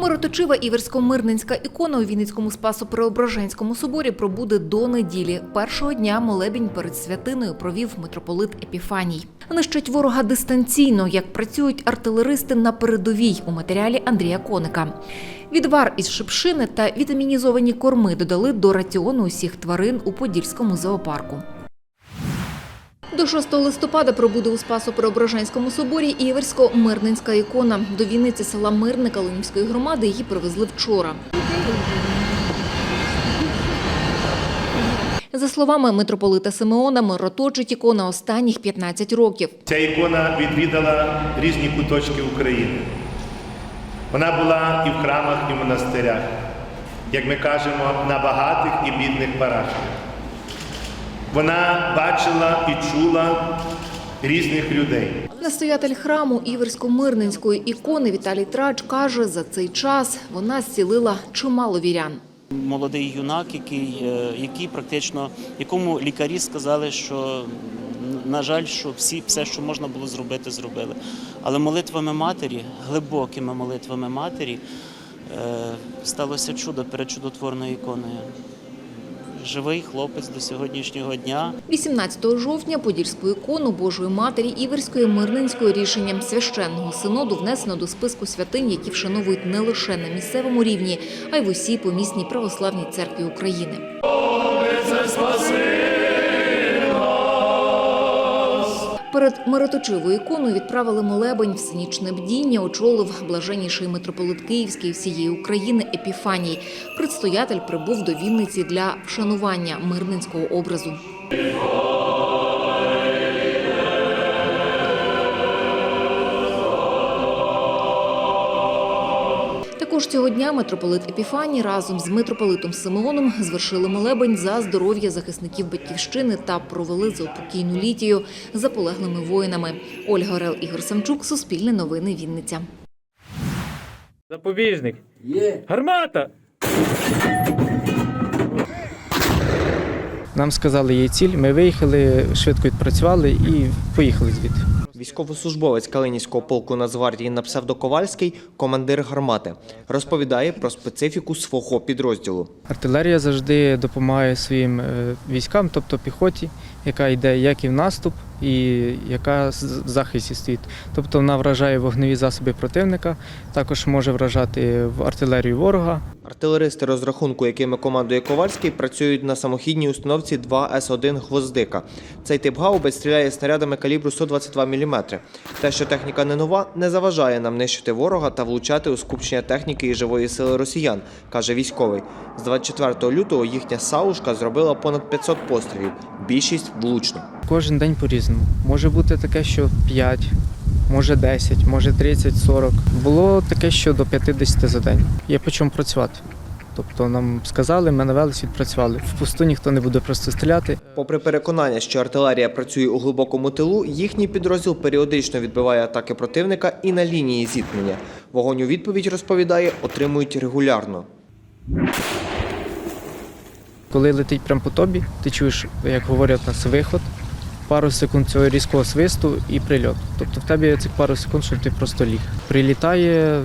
Мироточива Іверсько-Мирненська ікона у Вінницькому Спасо-Преображенському соборі пробуде до неділі. Першого дня молебень перед святиною провів митрополит Епіфаній. Нищать ворога дистанційно, як працюють артилеристи на передовій у матеріалі Андрія Коника. Відвар із шипшини та вітамінізовані корми додали до раціону усіх тварин у Подільському зоопарку. До 6 листопада пробуде у Спасо-Преображенському соборі Іверсько-Мирненська ікона. До Вінниці села Мирне Калинівської громади її привезли вчора. За словами митрополита Симеона, мироточить ікона останніх 15 років. Ця ікона відвідала різні куточки України. Вона була і в храмах, і в монастирях, як ми кажемо, на багатих і бідних парашах. Вона бачила і чула різних людей. Настоятель храму Іверсько-Мирненської ікони Віталій Трач каже, за цей час вона зцілила чимало вірян. молодий юнак, який, е, який практично, якому лікарі сказали, що на жаль, що всі все, що можна було зробити, зробили. Але молитвами матері, глибокими молитвами матері, е, сталося чудо перед чудотворною іконою. Живий хлопець до сьогоднішнього дня. 18 жовтня Подільську ікону Божої Матері Іверської Мирнинської рішенням священного синоду внесено до списку святинь, які вшановують не лише на місцевому рівні, а й в усій помісній православній церкві України. Перед мироточивою іконою відправили молебень в синічне бдіння, очолив блаженніший митрополит Київський всієї України Епіфаній. Предстоятель прибув до Вінниці для вшанування мирненського образу. Також цього дня митрополит Епіфаній разом з митрополитом Симеоном звершили молебень за здоров'я захисників батьківщини та провели заупокійну літію за полеглими воїнами. Ольга Орел, Ігор Самчук, Суспільне новини, Вінниця. Запобіжник. Є. Гармата! Нам сказали її ціль, ми виїхали, швидко відпрацювали і поїхали звідти. Військовослужбовець Калинівського полку Нацгвардії на псевдоковальський, командир гармати, розповідає про специфіку свого підрозділу. Артилерія завжди допомагає своїм е, військам, тобто піхоті, яка йде як і в наступ, і яка з- в захисті стоїть. Тобто вона вражає вогневі засоби противника, також може вражати в артилерію ворога. Артилеристи розрахунку, якими командує Ковальський, працюють на самохідній установці 2С1 «Гвоздика». Цей тип гаубиць стріляє снарядами калібру 122 мм. Те, що техніка не нова, не заважає нам нищити ворога та влучати у скупчення техніки і живої сили росіян, каже військовий. З 24 лютого їхня саушка зробила понад 500 пострілів, більшість влучно. Кожен день по-різному. Може бути таке, що 5, може 10, може 30, 40. Було таке, що до 50 за день. Є по чому працювати. Тобто нам сказали, ми навелись, відпрацювали. Впусту ніхто не буде просто стріляти. Попри переконання, що артилерія працює у глибокому тилу, їхній підрозділ періодично відбиває атаки противника і на лінії зіткнення. Вогонь у відповідь розповідає, отримують регулярно. Коли летить прямо по тобі, ти чуєш, як говорять нас, виход, пару секунд цього різкого свисту і прильот. Тобто в тебе є цих пару секунд, щоб ти просто ліг. Прилітає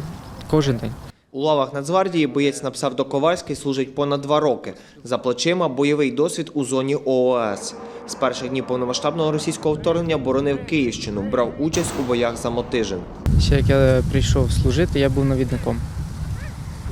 кожен день. У лавах Нацгвардії боєць на псевдоковальський служить понад два роки. За плечима бойовий досвід у зоні ООС. З перших днів повномасштабного російського вторгнення боронив Київщину, брав участь у боях за Мотижин. Ще як я прийшов служити, я був навідником.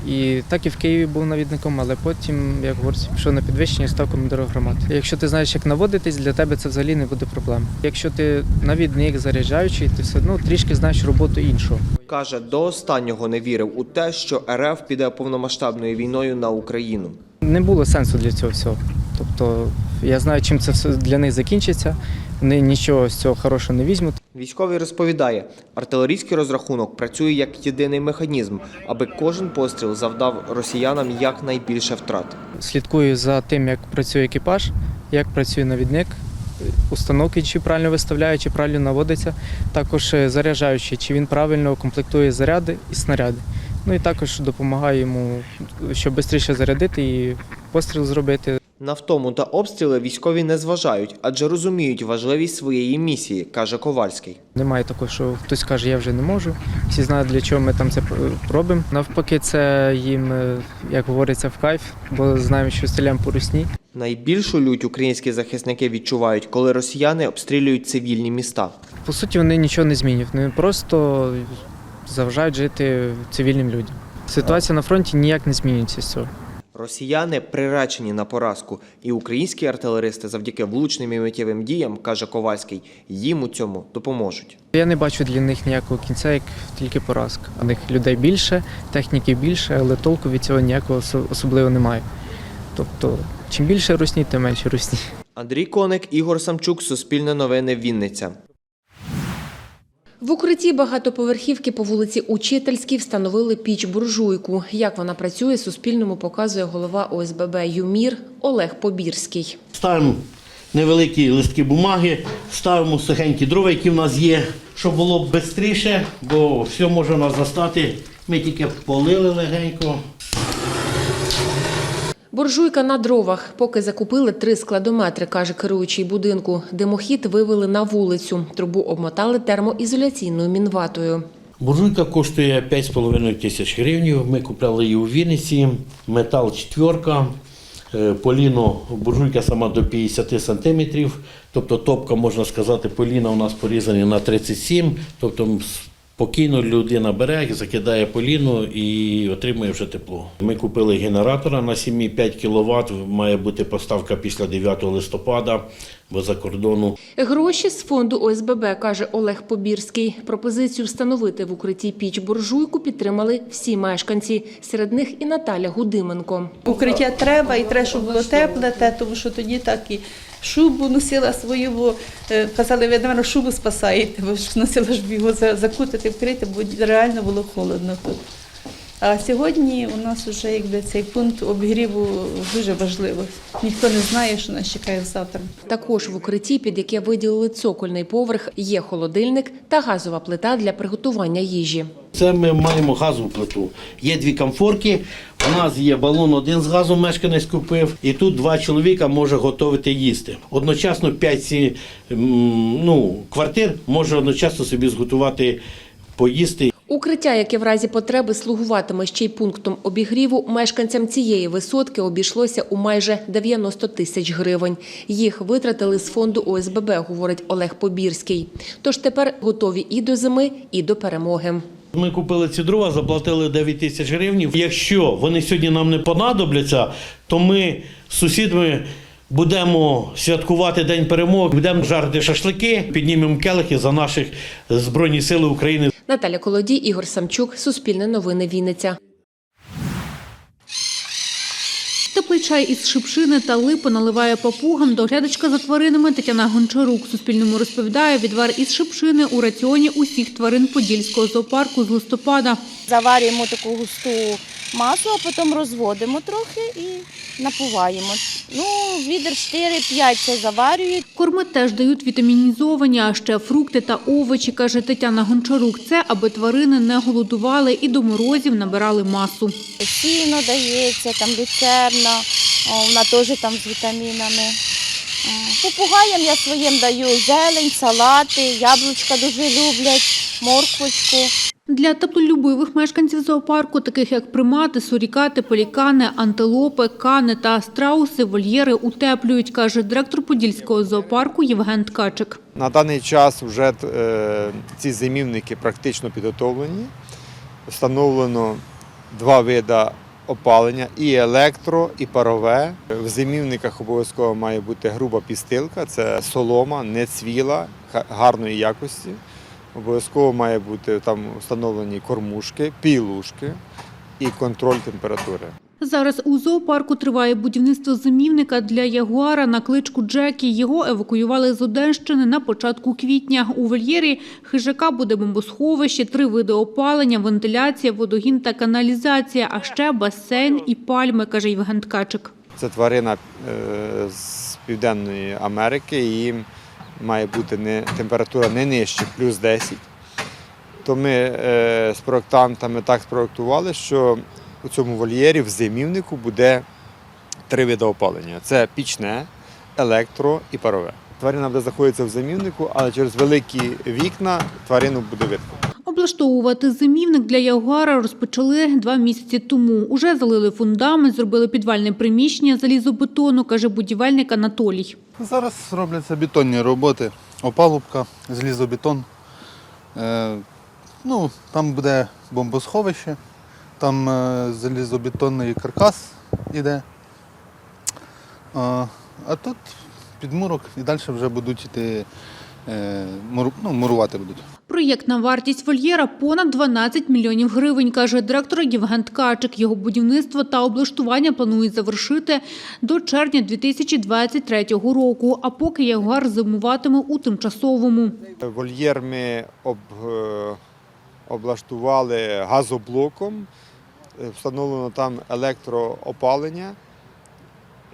І так і в Києві був навідником, але потім, як говориться, пішов на підвищення і став командиром громади. Якщо ти знаєш, як наводитись, для тебе це взагалі не буде проблем. Якщо ти навідник, заряджаючий, ти все одно трішки знаєш роботу іншого. Каже, до останнього не вірив у те, що РФ піде повномасштабною війною на Україну. Не було сенсу для цього всього. Тобто я знаю, чим це все для них закінчиться. Вони нічого з цього хорошого не візьмуть. Військовий розповідає, артилерійський розрахунок працює як єдиний механізм, аби кожен постріл завдав росіянам якнайбільше втрат. Слідкую за тим, як працює екіпаж, як працює навідник, установки, чи правильно виставляє, чи правильно наводиться. Також е, заряджаючи, чи він правильно комплектує заряди і снаряди. Ну і також допомагає йому, щоб швидше зарядити і постріл зробити. На втому та обстріли військові не зважають, адже розуміють важливість своєї місії, каже Ковальський. Немає такого, що хтось каже, я вже не можу. Всі знають, для чого ми там це робимо. Навпаки, це їм, е, як говориться, в кайф, бо знаємо, що стріляємо по русні. Найбільшу лють українські захисники відчувають, коли росіяни обстрілюють цивільні міста. По суті, вони нічого не змінюють. Вони просто заважають жити цивільним людям. Ситуація на фронті ніяк не змінюється з цього. Росіяни приречені на поразку, і українські артилеристи завдяки влучним і миттєвим діям, каже Ковальський, їм у цьому допоможуть. Я не бачу для них ніякого кінця, як тільки поразка. У них людей більше, техніки більше, але толку від цього ніякого особливо немає. Тобто, чим більше русні, тим менше русні. Андрій Коник, Ігор Самчук, Суспільне новини, Вінниця. В укритті багатоповерхівки по вулиці Учительській встановили піч-буржуйку. Як вона працює, Суспільному показує голова ОСББ ЮМІР Олег Побірський. Ставимо невеликі листки бумаги, ставимо сухенькі дрова, які в нас є, щоб було швидше, бо все може нас застати. Ми тільки полили легенько. Буржуйка на дровах. Поки закупили три складометри, каже керуючий будинку. Димохід вивели на вулицю. Трубу обмотали термоізоляційною мінватою. Буржуйка коштує 5,5 тисяч гривень. Ми купляли її у Вінниці. Метал четверка. Е, Поліно буржуйка сама до 50 сантиметрів. Тобто топка, можна сказати, поліна у нас порізані на 37. Тобто спокійно людина бере, закидає поліну і отримує вже тепло. Ми купили генератора на 7,5 кВт. Має бути поставка після 9 листопада, бо за кордону Гроші з фонду ОСББ, каже Олег Побірський. Пропозицію встановити в укритті піч-буржуйку підтримали всі мешканці. Серед них і Наталя Гудименко. Укриття треба, і треба, щоб було тепле, те, тому що тоді так і шубу носила свою, бо е, казали, ви, напевно, шубу спасаєте, бо ж носила ж його за- закутати, вкрити, бо реально було холодно тут. А сьогодні у нас вже якби цей пункт обігріву дуже важливий. Ніхто не знає, що нас чекає завтра. Також в укритті, під яке виділили цокольний поверх, є холодильник та газова плита для приготування їжі. Це ми маємо газову плиту. Є дві комфорки. У нас є балон один з газом, мешканець купив, і тут два чоловіка може готувати їсти. Одночасно 5 ну, квартир може одночасно собі зготувати поїсти. Укриття, яке в разі потреби слугуватиме ще й пунктом обігріву, мешканцям цієї висотки обійшлося у майже 90 тисяч гривень. Їх витратили з фонду ОСББ, говорить Олег Побірський. Тож тепер готові і до зими, і до перемоги. Ми купили ці дрова, заплатили 9 тисяч гривень. Якщо вони сьогодні нам не понадобляться, то ми з сусідами будемо святкувати День перемоги, будемо жарити шашлики, піднімемо келихи за наших Збройні Сили України. Наталя Колодій, Ігор Самчук, Суспільне новини Вінниця. Теплий чай із шипшини та липи наливає папугам. Доглядачка за тваринами Тетяна Гончарук Суспільному розповідає, відвар із шипшини у раціоні усіх тварин Подільського зоопарку з листопада. Заварюємо таку густу масу, а потім розводимо трохи і напуваємо. Ну, відер 4-5 це заварюють. Корми теж дають вітамінізовані, а ще фрукти та овочі, каже Тетяна Гончарук. Це аби тварини не голодували і до морозів набирали масу. Сіно дається, там люцерна, вона теж там з вітамінами. Попугаям я своїм даю зелень, салати, яблучка дуже люблять, морквочку. Для теплолюбивих мешканців зоопарку, таких як примати, сурікати, пелікани, антилопи, кани та страуси, вольєри утеплюють, каже директор Подільського зоопарку Євген Ткачик. На даний час вже е, ці зимівники практично підготовлені. Встановлено два види опалення і електро, і парове. В зимівниках обов'язково має бути груба пістилка, це солома, не цвіла, гарної якості. Обов'язково має бути там встановлені кормушки, пілушки і контроль температури. Зараз у зоопарку триває будівництво зимівника для ягуара на кличку Джекі. Його евакуювали з Одещини на початку квітня. У вольєрі хижака буде бомбосховище, три види опалення, вентиляція, водогін та каналізація, а ще басейн і пальми, каже Євген Ткачик. Це тварина е, з Південної Америки, і їм має бути не, температура не нижче, плюс 10. То ми е, з проектантами так спроектували, що у цьому вольєрі в зимівнику буде три види опалення: це пічне, електро і парове. Тварина буде знаходитися в зимівнику, але через великі вікна тварину буде видно. Облаштовувати зимівник для Ягуара розпочали два місяці тому. Уже залили фундамент, зробили підвальне приміщення залізобетону, каже будівельник Анатолій. Зараз робляться бетонні роботи, опалубка, залізобетон. Е, ну, там буде бомбосховище, там е, залізобетонний каркас іде. А, а тут підмурок і далі вже будуть йти, е, ну, мурувати будуть. Проєктна вартість вольєра – понад 12 мільйонів гривень, каже директор Євген Ткачик. Його будівництво та облаштування планують завершити до червня 2023 року, а поки Ягуар зимуватиме у тимчасовому. Вольєр ми об, е, облаштували газоблоком, е, встановлено там електроопалення.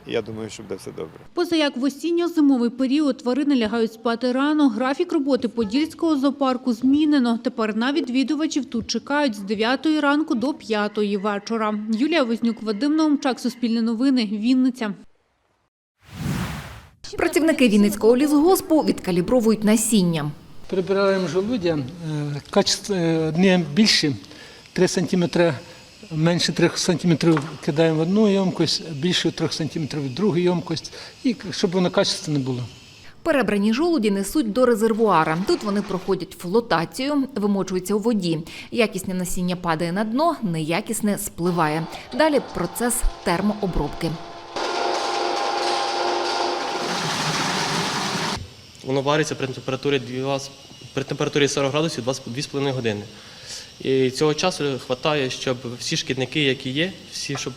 Я думаю, що буде все добре. Поза як в осінньо-зимовий період тварини лягають спати рано, графік роботи Подільського зоопарку змінено. Тепер на відвідувачів тут чекають з 9 ранку до 5 вечора. Юлія Вознюк, Вадим Наумчак, Суспільне новини, Вінниця. Працівники Вінницького лісгоспу відкалібровують насіння. Прибираємо жолудя, е, качество е, одне більше, 3 см, менше 3 см кидаємо в одну ємкость, більше 3 см в другу ємкость, і щоб воно качественне було. Перебрані жолуді несуть до резервуара. Тут вони проходять флотацію, вимочуються у воді. Якісне насіння падає на дно, неякісне спливає. Далі процес термообробки. Воно вариться при температурі 2, при температурі 40 градусів 2,5 години. І цього часу вистачає, щоб всі шкідники, які є, всі щоб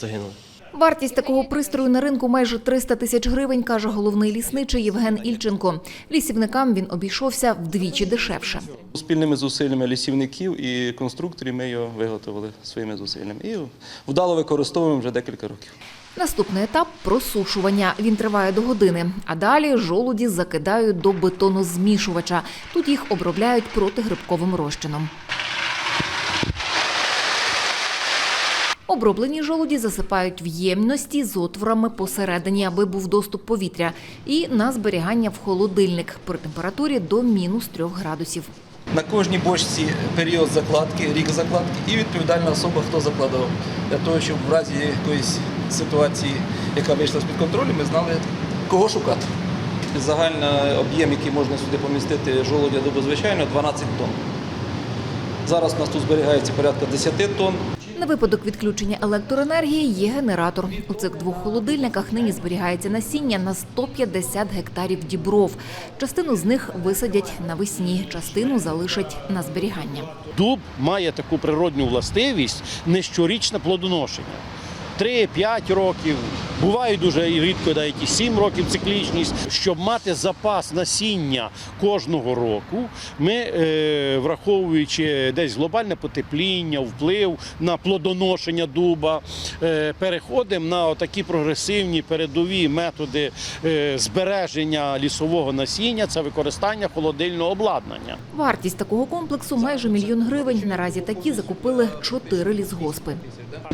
загинули. Вартість такого пристрою на ринку майже 300 тисяч гривень, каже головний лісничий Євген Ільченко. Лісівникам він обійшовся вдвічі дешевше. Спільними зусиллями лісівників і конструкторів ми його виготовили своїми зусиллями. І вдало використовуємо вже декілька років. Наступний етап просушування. Він триває до години. А далі жолуді закидають до бетонозмішувача. Тут їх обробляють протигрибковим розчином. Оброблені жолуді засипають в ємності з отворами посередині, аби був доступ повітря, і на зберігання в холодильник при температурі до мінус 3 градусів. На кожній бочці період закладки, рік закладки і відповідальна особа, хто закладав, для того, щоб в разі якоїсь ситуації, яка вийшла з-під контролю, ми знали, кого шукати. Загальний об'єм, який можна сюди помістити жолудя добозвичайно, 12 тонн. Зараз у нас тут зберігається порядка 10 тонн. На випадок відключення електроенергії є генератор. У цих двох холодильниках нині зберігається насіння на 150 гектарів дібров. Частину з них висадять навесні, частину залишать на зберігання. Дуб має таку природню властивість не щорічне плодоношення. 3-5 років, буває дуже і рідко навіть і 7 років циклічність. Щоб мати запас насіння кожного року, ми, е, враховуючи десь глобальне потепління, вплив на плодоношення дуба, е, переходимо на такі прогресивні передові методи е, збереження лісового насіння, це використання холодильного обладнання. Вартість такого комплексу майже мільйон гривень. Наразі такі закупили чотири лісгоспи.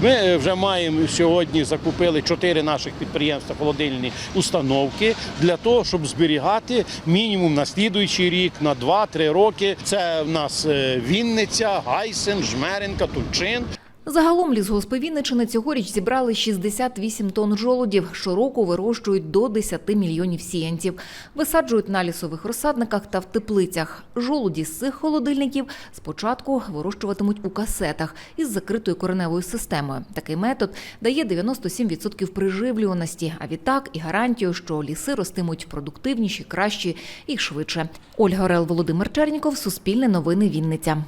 Ми вже маємо сьогодні закупили чотири наших підприємства холодильні установки для того, щоб зберігати мінімум на слідуючий рік, на 2-3 роки. Це в нас е, Вінниця, Гайсен, Жмеренка, Тульчин. Загалом лісгоспи Вінничини цьогоріч зібрали 68 тонн жолудів. Щороку вирощують до 10 мільйонів сіянців. Висаджують на лісових розсадниках та в теплицях. Жолуді з цих холодильників спочатку вирощуватимуть у касетах із закритою кореневою системою. Такий метод дає 97% приживлюваності, а відтак і гарантію, що ліси ростимуть продуктивніші, кращі і швидше. Ольга Орел, Володимир Черніков, Суспільне новини Вінниця.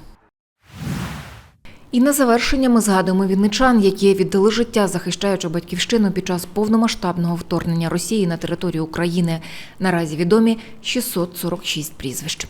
І на завершення ми згадуємо вінничан, які віддали життя, захищаючи батьківщину під час повномасштабного вторгнення Росії на територію України. Наразі відомі 646 прізвищ.